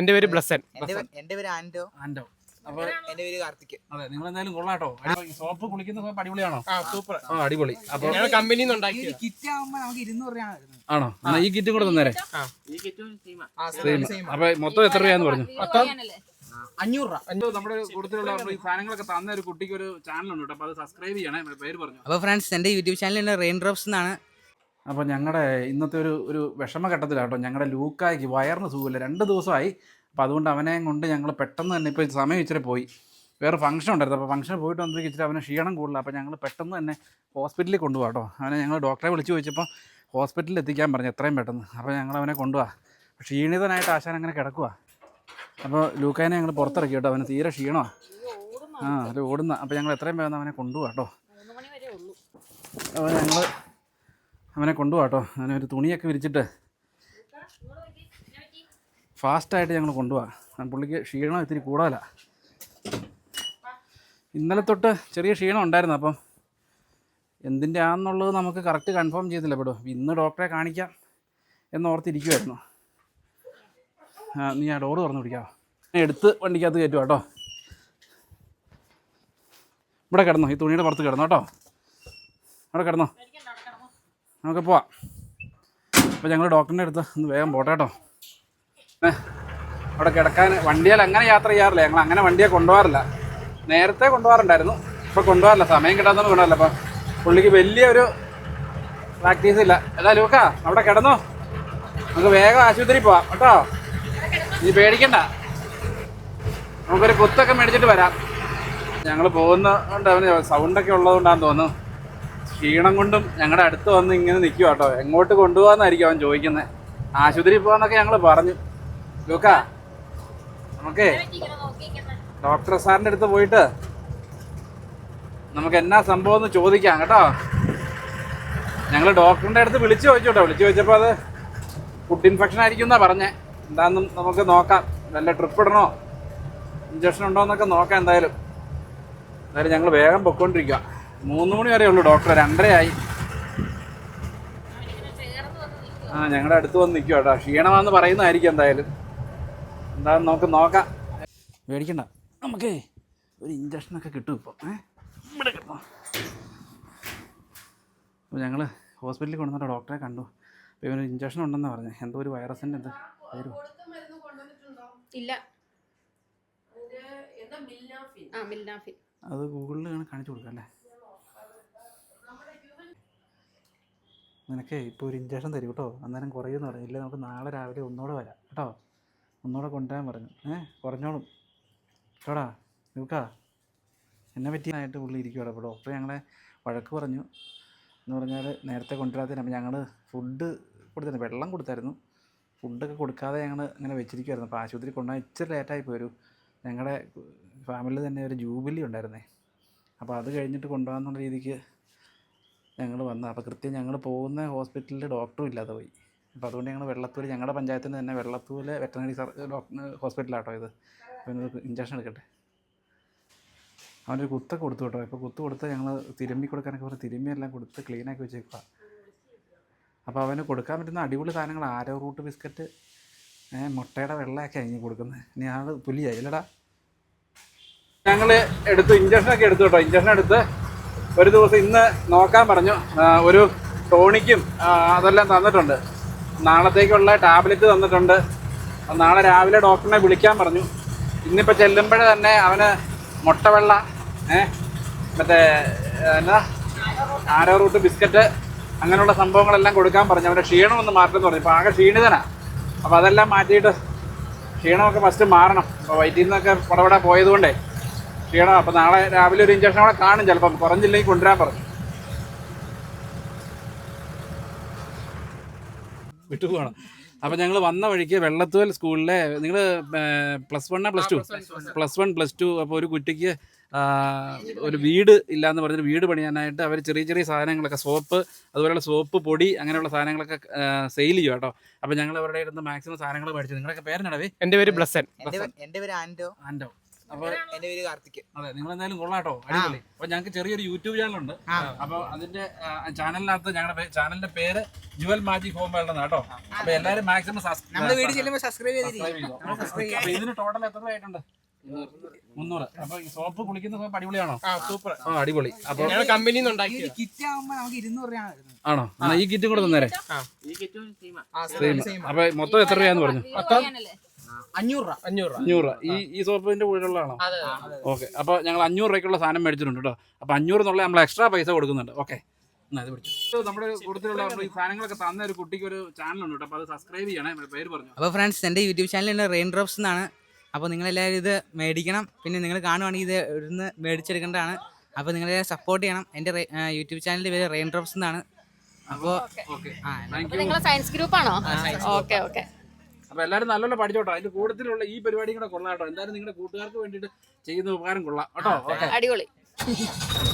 എന്റെ പേര് ബ്ലസൻ. എന്റെ പേര് ആൻഡോ ആൻഡോ അപ്പൊ എന്റെ പേര് കാർത്തിക്. അതെ നിങ്ങൾ എന്തായാലും കൊള്ളാട്ടോ. ഈ സോപ്പ് കുളിക്കുന്ന സോപ്പ് അടിപൊളിയാണോ? ആ സൂപ്പർ. ആ അടിപൊളി. അപ്പൊ കിറ്റ് നമുക്ക് ഇരുന്നൂറ് രൂപയാണ് ആണോ? എന്നാ ഈ കിറ്റും കൂടെ തന്നേരെ. അപ്പൊ മൊത്തം എത്ര രൂപയാന്ന് പറഞ്ഞു? അഞ്ഞൂറ് രൂപ. നമ്മുടെ കൂടുതലുള്ള സാധനങ്ങളൊക്കെ തന്ന ഒരു കുട്ടിക്ക് ഒരു ചാനൽ ഉണ്ട് കേട്ടോ. അപ്പൊ അത് സബ്സ്ക്രൈബ് ചെയ്യണേ. പേര് പറഞ്ഞു. അപ്പൊ ഫ്രണ്ട്സ് എന്റെ യൂട്യൂബ് ചാനൽ റെയിൻ ഡ്രോപ്സ് എന്നാണ് അപ്പോൾ ഞങ്ങളുടെ ഇന്നത്തെ ഒരു ഒരു വിഷമഘട്ടത്തിലാട്ടോ. ഞങ്ങളുടെ ലൂക്കായ്ക്ക് വയറിന് സുഖമില്ല. രണ്ട് ദിവസമായി. അപ്പോൾ അതുകൊണ്ട് അവനെ കൊണ്ട് ഞങ്ങൾ പെട്ടെന്ന് തന്നെ ഇപ്പോൾ സമയം ഇച്ചിരി പോയി. വേറെ ഫംഗ്ഷൻ ഉണ്ടായിരുന്നു. അപ്പോൾ ഫംഗ്ഷൻ പോയിട്ട് വന്നപ്പോഴേക്ക് ഇച്ചിരി അവന് ക്ഷീണം കൂടുതലാണ് അപ്പോൾ ഞങ്ങൾ പെട്ടെന്ന് തന്നെ ഹോസ്പിറ്റലിൽ കൊണ്ടുപോകാം കേട്ടോ അവനെ ഞങ്ങൾ ഡോക്ടറെ വിളിച്ച് ചോദിച്ചപ്പോൾ ഹോസ്പിറ്റലിൽ എത്തിക്കാൻ പറഞ്ഞു. എത്രയും പെട്ടെന്ന്. അപ്പോൾ ഞങ്ങൾ അവനെ കൊണ്ടുപോകാം ക്ഷീണിതനായിട്ട് ആശാൻ അങ്ങനെ കിടക്കുക അപ്പോൾ ലൂക്കാനെ ഞങ്ങൾ പുറത്തിറക്കി കേട്ടോ അവന് തീരെ ക്ഷീണമാണ് ആ അത് ഓടുന്ന. അപ്പോൾ ഞങ്ങൾ എത്രയും വേഗം അവനെ കൊണ്ടുപോകാം കേട്ടോ അപ്പോൾ ഞങ്ങൾ അവനെ കൊണ്ടുപോകാം കേട്ടോ ഒരു തുണിയൊക്കെ വിരിച്ചിട്ട് ഫാസ്റ്റായിട്ട് ഞങ്ങൾ കൊണ്ടുപോകാം പുള്ളിക്ക് ക്ഷീണം ഇത്തിരി കൂടുതലാണ് ഇന്നലെ തൊട്ട് ചെറിയ ക്ഷീണം ഉണ്ടായിരുന്നു അപ്പം എന്തിന്റെ ആണെന്നുള്ളത് നമുക്ക് കറക്റ്റ് കൺഫേം ചെയ്തില്ല പെടോ. ഇന്ന് ഡോക്ടറെ കാണിക്കാം എന്നോർത്തിരിക്കുമായിരുന്നു നീ ആ ഡോറ് തുറന്നു പിടിക്കാമോ എടുത്ത് വണ്ടിക്കകത്ത് കയറ്റുക കേട്ടോ ഇവിടെ കിടന്നോ. ഈ തുണിയുടെ പുറത്ത് കിടന്നോ കേട്ടോ അവിടെ കിടന്നോ. നമുക്ക് പോവാം. അപ്പോൾ ഞങ്ങൾ ഡോക്ടറിന്റെ അടുത്ത് ഒന്ന് വേഗം പോട്ടെ കേട്ടോ. അവിടെ കിടക്കാൻ വണ്ടിയിൽ അങ്ങനെ യാത്ര ചെയ്യാറില്ല. ഞങ്ങൾ അങ്ങനെ വണ്ടിയെ കൊണ്ടുപോകാറില്ല. നേരത്തെ കൊണ്ടുപോകാറുണ്ടായിരുന്നു. ഇപ്പോൾ കൊണ്ടുപോകാറില്ല. സമയം കിട്ടാത്തതുകൊണ്ട് കൊണ്ടുപോകാറില്ല. അപ്പം പുള്ളിക്ക് വലിയൊരു പ്രാക്ടീസ് ഇല്ല. എന്താ ലൂക്ക അവിടെ കിടന്നോ? നമുക്ക് വേഗം ആശുപത്രി പോവാം കേട്ടോ. നീ പേടിക്കണ്ട. നമുക്കൊരു കുത്തൊക്കെ മേടിച്ചിട്ട് വരാം. ഞങ്ങൾ പോകുന്നതുകൊണ്ട് അവന് സൗണ്ടൊക്കെ ഉള്ളതുകൊണ്ടാണെന്ന് തോന്നുന്നു. ക്ഷീണം കൊണ്ടും ഞങ്ങളുടെ അടുത്ത് വന്ന് ഇങ്ങനെ നിൽക്കുക കേട്ടോ. എങ്ങോട്ട് കൊണ്ടുപോകാന്നായിരിക്കും അവൻ ചോദിക്കുന്നത് ആശുപത്രിയിൽ പോകാന്നൊക്കെ ഞങ്ങൾ പറഞ്ഞു. ലൂക്ക നമുക്ക് ഡോക്ടർ സാറിന്റെ അടുത്ത് പോയിട്ട് നമുക്ക് എന്നാ സംഭവം എന്ന് ചോദിക്കാം കേട്ടോ. ഞങ്ങൾ ഡോക്ടറിന്റെ അടുത്ത് വിളിച്ചു ചോദിച്ചു കേട്ടോ. വിളിച്ചു ചോദിച്ചപ്പോൾ അത് ഫുഡ് ഇൻഫെക്ഷൻ ആയിരിക്കും എന്നാ പറഞ്ഞേ. എന്താണെന്നും നമുക്ക് നോക്കാം. നല്ല ട്രിപ്പ് ഇടണോ? ഇഞ്ചക്ഷൻ ഉണ്ടോ എന്നൊക്കെ നോക്കാം എന്തായാലും. എന്തായാലും ഞങ്ങൾ വേഗം പൊക്കോണ്ടിരിക്കുക മൂന്ന് മണി വരെ ഉള്ളൂ ഡോക്ടർ രണ്ടരയായി. ആ ഞങ്ങളുടെ അടുത്ത് വന്ന് നിൽക്കുക കേട്ടോ ക്ഷീണമാണെന്ന് പറയുന്നതായിരിക്കും എന്തായാലും. എന്താണെന്ന് നമുക്ക് നോക്കാം. മേടിക്കണ്ട. നമുക്കേ ഒരു ഇഞ്ചക്ഷനൊക്കെ കിട്ടും ഇപ്പോൾ ഇവിടെ കിടന്നോ അപ്പോൾ ഞങ്ങൾ ഹോസ്പിറ്റലിൽ കൊണ്ടുവന്ന ഡോക്ടറെ കണ്ടു. അപ്പോൾ ഇവനൊരു ഇഞ്ചക്ഷൻ ഉണ്ടെന്നാണ് പറഞ്ഞത് എന്തോ ഒരു വൈറസിന്റെ എന്ത് പേര്? ഇല്ല. ആ മിൽനാഫിൻ. അത് ഗൂഗിളിൽ കാണിച്ചു കൊടുക്കാം അല്ലേ? നിനക്കേ ഇപ്പോൾ ഒരു ഇഞ്ചക്ഷൻ തരും കേട്ടോ അന്നേരം കുറയുമെന്ന് പറഞ്ഞു. ഇല്ല നമുക്ക് നാളെ രാവിലെ ഒന്നുകൂടെ വരാം. കേട്ടോ? ഒന്നുകൂടെ കൊണ്ടുവരാൻ പറഞ്ഞു. ഏ? കുറഞ്ഞോളും. കേട്ടോടാ? ലൂക്കാ എന്നെ പറ്റിയായിട്ട് പുള്ളി ഇരിക്കുവാടോ അപ്പോൾ ഡോക്ടർ ഞങ്ങളെ വഴക്ക് പറഞ്ഞു. എന്ന് പറഞ്ഞാൽ നേരത്തെ കൊണ്ടുവരാത്തതിന് അപ്പോൾ ഞങ്ങൾ ഫുഡ് കൊടുത്തിരുന്നു. വെള്ളം കൊടുത്തായിരുന്നു. ഫുഡൊക്കെ കൊടുക്കാതെ ഞങ്ങൾ ഇങ്ങനെ വെച്ചിരിക്കുമായിരുന്നു അപ്പോൾ ആശുപത്രി കൊണ്ടുപോകാൻ ഇച്ചിരി ലേറ്റായി പോയൊരു ഞങ്ങളുടെ ഫാമിലിയിൽ തന്നെ ഒരു ജൂബിലി ഉണ്ടായിരുന്നേ. അപ്പോൾ അത് കഴിഞ്ഞിട്ട് കൊണ്ടുപോകാമെന്നുള്ള രീതിക്ക് ഞങ്ങൾ വന്നു. അപ്പോൾ കൃത്യം ഞങ്ങൾ പോകുന്ന ഹോസ്പിറ്റലിൽ ഡോക്ടറും ഇല്ലാതെ പോയി. അപ്പോൾ അതുകൊണ്ട് ഞങ്ങൾ വെള്ളത്തൂർ ഞങ്ങളുടെ പഞ്ചായത്തിന് തന്നെ വെള്ളത്തൂരിലെ വെറ്ററിനറി സർ ഡോക്ടർ ഹോസ്പിറ്റലാട്ടോ ഇത്. അപ്പോൾ ഇഞ്ചക്ഷൻ എടുക്കട്ടെ. അവനൊരു കുത്തൊക്കെ കൊടുത്തു കേട്ടോ. ഇപ്പോൾ കുത്ത് കൊടുത്ത് ഞങ്ങൾ തിരുമ്മി കൊടുക്കാനൊക്കെ പറഞ്ഞ് തിരുമ്മി എല്ലാം കൊടുത്ത് ക്ലീനാക്കി വെച്ചേക്കുക അപ്പോൾ അവന് കൊടുക്കാൻ പറ്റുന്ന അടിപൊളി സാധനങ്ങൾ ആരോ റൂട്ട് ബിസ്ക്കറ്റ് മുട്ടയുടെ വെള്ളമൊക്കെ ഇനി കൊടുക്കുന്നത് ഇനി ആൾ പുലിയായി. അല്ലടാ ഞങ്ങൾ എടുത്ത് ഇഞ്ചക്ഷനൊക്കെ എടുത്തു കേട്ടോ. ഇഞ്ചക്ഷൻ എടുത്ത് ഒരു ദിവസം ഇന്ന് നോക്കാൻ പറഞ്ഞു. ഒരു ടോണിക്കും അതെല്ലാം തന്നിട്ടുണ്ട്. നാളത്തേക്കുള്ള ടാബ്ലറ്റ് തന്നിട്ടുണ്ട്. നാളെ രാവിലെ ഡോക്ടറിനെ വിളിക്കാൻ പറഞ്ഞു. ഇന്നിപ്പോൾ ചെല്ലുമ്പോഴേ തന്നെ അവന് മുട്ടവെള്ള ഏ മറ്റേ എന്നാ ആരോ റൂട്ട് ബിസ്ക്കറ്റ് അങ്ങനെയുള്ള സംഭവങ്ങളെല്ലാം കൊടുക്കാൻ പറഞ്ഞു. അവന്റെ ക്ഷീണം ഒന്ന് മാറ്റം പറഞ്ഞു. ഇപ്പോൾ ആകെ ക്ഷീണിതനാണ് അപ്പോൾ അതെല്ലാം മാറ്റിയിട്ട് ക്ഷീണമൊക്കെ ഫസ്റ്റ് മാറണം. അപ്പോൾ വയറ്റിൽ നിന്നൊക്കെ പടപട പോയതുകൊണ്ടേ ക്ഷീണം അപ്പം നാളെ രാവിലെ ഒരു ഇഞ്ചക്ഷൻ അവിടെ കാണും. ചിലപ്പം കുറഞ്ഞില്ലെങ്കിൽ കൊണ്ടുവരാൻ പറഞ്ഞു വിട്ടുപോകണം. അപ്പം ഞങ്ങൾ വന്ന വഴിക്ക് വെള്ളത്തൂൽ സ്കൂളിലെ നിങ്ങൾ plus വണ്ണാ plus two plus one plus two അപ്പോൾ ഒരു കുട്ടിക്ക് ഒരു വീട് ഇല്ലാന്ന് പറഞ്ഞൊരു വീട് പണിയാനായിട്ട് അവർ ചെറിയ ചെറിയ സാധനങ്ങളൊക്കെ സോപ്പ് അതുപോലെയുള്ള സോപ്പ് പൊടി അങ്ങനെയുള്ള സാധനങ്ങളൊക്കെ സെയിൽ ചെയ്യും കേട്ടോ. അപ്പോൾ ഞങ്ങൾ അവരുടെ അടുത്ത് മാക്സിമം സാധനങ്ങൾ മേടിച്ചു. നിങ്ങളൊക്കെ പേരെന്നാടവേ എന്റെ പേര് ബ്ലസൻ എന്റെ പേര് ആൻഡോ ആൻഡോ അപ്പൊ എന്റെ പേര് കാർത്തിക്. അതെ നിങ്ങൾ എന്തായാലും കൊള്ളാട്ടോ. അടിപൊളി. അപ്പൊ ഞങ്ങൾക്ക് ചെറിയൊരു യൂട്യൂബ് ചാനൽ ഉണ്ട് അപ്പൊ അതിന്റെ ചാനലിനകത്ത് ഞങ്ങളുടെ ചാനലിന്റെ പേര് ജുവൽ മാജിക് ഹോം വേൾഡ് എന്നാ കേട്ടോ അപ്പൊ എല്ലാരും മാക്സിമം സബ്സ്ക്രൈബ് ചെയ്തു ഇതിന് ടോട്ടൽ എത്ര ആയിട്ടുണ്ട് മുന്നൂറ്. അപ്പൊ ഈ സോപ്പ് കുളിക്കുന്ന സോപ്പ് അടിപൊളിയാണോ? ആ സൂപ്പർ ആ അടിപൊളി. അപ്പൊ കമ്പനി കമ്പനിയിൽ നിന്ന് ഉണ്ടാക്കിയത്. കിറ്റ് ആവുമ്പോ നമുക്ക് ഇരുന്നൂറ് രൂപയാണ് വരുന്നത്. ആണോ? എന്നാ ഈ കിറ്റും കൂടെ തന്നേരെ. അപ്പൊ മൊത്തം എത്ര രൂപയാന്ന് പറഞ്ഞു? അഞ്ഞൂറ് രൂപ. അഞ്ഞൂറ് രൂപ. അഞ്ഞൂറ് രൂപ. ഈ ഈ സോപ്പിന്റെ കൂടെയുള്ളതാണോ അതെ ഓക്കെ. അപ്പൊ ഞങ്ങൾ അഞ്ഞൂറ് രൂപയ്ക്കുള്ള സാധനം മേടിച്ചിട്ടുണ്ട് കേട്ടോ അപ്പൊ അഞ്ഞൂറ് എന്നുള്ള നമ്മൾ എക്സ്ട്രാ പൈസ കൊടുക്കുന്നുണ്ട്. ഓക്കെ. ഇത് പിടിച്ചു. നമ്മുടെ കൂട്ടത്തിലുള്ള ഈ സാധനങ്ങളൊക്കെ തന്ന ഒരു കുട്ടിക്ക് ഒരു ചാനലുണ്ട് കേട്ടോ അപ്പൊ അത് സബ്സ്ക്രൈബ് ചെയ്യണേ. പേര് പറഞ്ഞു. അപ്പോൾ ഫ്രണ്ട്സ് എന്റെ യൂട്യൂബ് ചാനലിന്റെ റെയിൻ ഡ്രോപ്സ് എന്നാണ്. അപ്പോൾ നിങ്ങളെല്ലാവരും ഇത് മേടിക്കണം. പിന്നെ നിങ്ങൾ കാണുവാണെങ്കിൽ ഇത് ഇവിടുന്ന് മേടിച്ചെടുക്കേണ്ടതാണ്. അപ്പോൾ നിങ്ങൾ സപ്പോർട്ട് ചെയ്യണം. എന്റെ യൂട്യൂബ് ചാനലിന്റെ പേര് റെയിൻ ഡ്രോപ്സ് എന്നാണ്. അപ്പോൾ ഓക്കെ. ആ നിങ്ങൾ സയൻസ് ഗ്രൂപ്പ് ആണോ? Okay okay. അപ്പൊ എല്ലാവരും നല്ലോണം പഠിച്ചോട്ടോ. അതിന്റെ കൂടുതലുള്ള ഈ പരിപാടിയും കൂടെ കൊള്ളാം കേട്ടോ. എന്തായാലും നിങ്ങളുടെ കൂട്ടുകാർക്ക് വേണ്ടിയിട്ട് ചെയ്യുന്ന ഉപകാരം കൊള്ളാം. കേട്ടോ? അടിപൊളി.